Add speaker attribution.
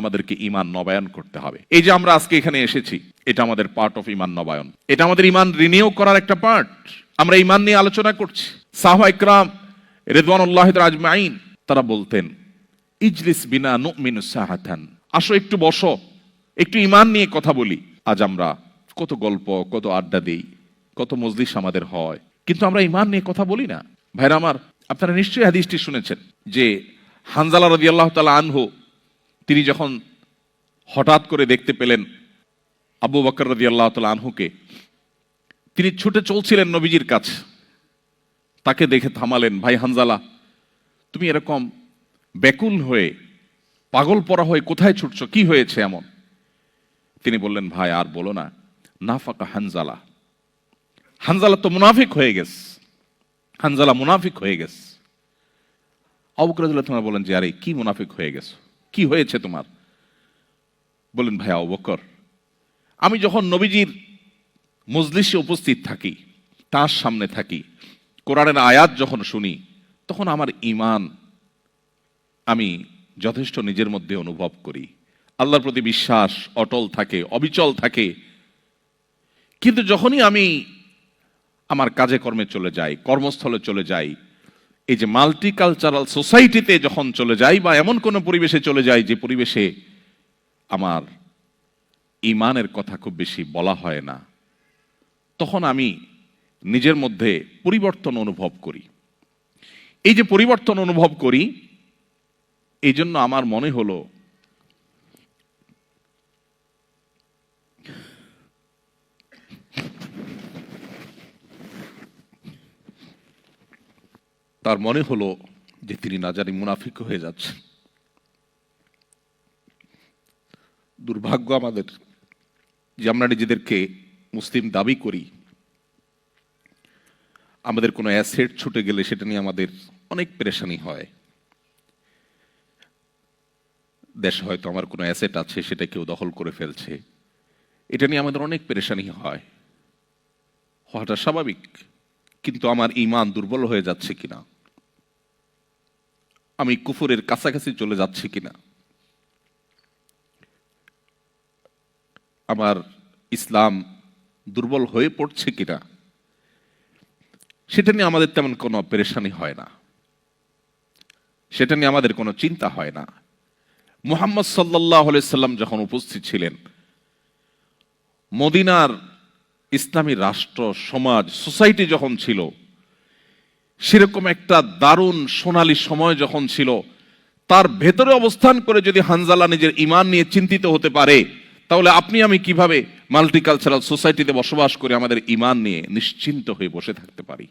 Speaker 1: আমাদেরকে ইমান নবায়ন করতে হবে। এই যে আমরা আজকে এখানে এসেছি, এটা আমাদের পার্ট অফ ইমান নবায়ন। এটা আমাদের ইমান রিনিউ করার একটা পার্ট আমরা ইমান নিয়ে আলোচনা করছি। সাহবা ইকরাম রেদওয়ানুল্লাহ আজমাইন, তারা বলতেন, ইজলিস বিনা নুমিনু সাহাতান। আসো, একটু বসো, একটু ইমান নিয়ে কথা বলি। আজ আমরা কত গল্প, কত আড্ডা দিই, কত মজলিস আমাদের হয়, কিন্তু আমরা ইমান নিয়ে কথা বলি না। ভাইরা আমার, আপনারা নিশ্চয়ই হাদিসটি শুনেছেন যে হানজালা রদি আল্লাহ তালা আনহু তিনি যখন হঠাৎ করে দেখতে পেলেন আবু বকর রদি আল্লাহ তালা আনহুকে, তিনি ছুটে চলছিলেন নবীজির কাছে। তাকে দেখে থামালেন, ভাই হানজালা, তুমি এরকম ব্যাকুল হয়ে, পাগল পড়া হয়ে কোথায় ছুটছো? কি হয়েছে এমন? তিনি বললেন, ভাই, আর বলো না না ফাঁকা হানজালা। হানজালা তো মুনাফিক হয়ে গেছে। হানজালা মুনাফিক হয়ে গেছে। অবকরাজুল্লাহ তোমার বলেন, যে আরে, কি মুনাফিক হয়ে গেছো? কি হয়েছে তোমার? বলেন ভাই অবকর আমি যখন নবীজির মজলিসে উপস্থিত থাকি, তার সামনে থাকি, কোরআনের আয়াত যখন শুনি, তখন আমার ইমান আমি যথেষ্ট নিজের মধ্যে অনুভব করি। আল্লাহর প্রতি বিশ্বাস অটল থাকে, অবিচল থাকে। কিন্তু যখনই আমি আমার কাজে কর্মে চলে যাই, কর্মস্থলে চলে যাই এই যে মাল্টিকালচারাল সোসাইটিতে যখন চলে যাই বা এমন কোনো পরিবেশে চলে যাই যে পরিবেশে আমার ইমানের কথা খুব বেশি বলা হয় না, তখন আমি নিজের মধ্যে পরিবর্তন অনুভব করি। এই যে পরিবর্তন অনুভব করি, এই জন্য আমার মনে হলো তার মনে হলো যে তিনি না জানি মুনাফিক হয়ে যাচ্ছেন। দুর্ভাগ্য আমাদের যে আমরা নিজেদেরকে মুসলিম দাবি করি। আমাদের কোনো অ্যাসেট ছুটে গেলে সেটা নিয়ে আমাদের অনেক পেরেশানি হয়। দেশে হয়তো আমার কোনো অ্যাসেট আছে, সেটা কেউ দখল করে ফেলছে। এটা নিয়ে আমাদের অনেক পেরেশানি হয়। হওয়াটা স্বাভাবিক, কিন্তু আমার ইমান দুর্বল হয়ে যাচ্ছে কিনা? আমি কুফুরের কাছাকাছি চলে যাচ্ছি কিনা? আমার ইসলাম দুর্বল হয়ে পড়ছে কিনা? সেটা নিয়ে আমাদের তেমন কোনো পেরেশানি হয় না। সেটা নিয়ে আমাদের কোনো চিন্তা হয় না। মুহাম্মদ সাল্লাহ সাল্লাম যখন উপস্থিত ছিলেন, মদিনার ইসলামী রাষ্ট্র, সমাজ, সোসাইটি যখন ছিল সেরকম একটা দারুণ সোনালী সময় যখন ছিল, তার ভেতরে অবস্থান করে যদি হানজালা নিজের ইমান নিয়ে চিন্তিত হতে পারে, তাহলে আপনি আমি কীভাবে মাল্টিকালচারাল সোসাইটিতে বসবাস করে আমাদের ইমান নিয়ে নিশ্চিন্ত হয়ে বসে থাকতে পারি?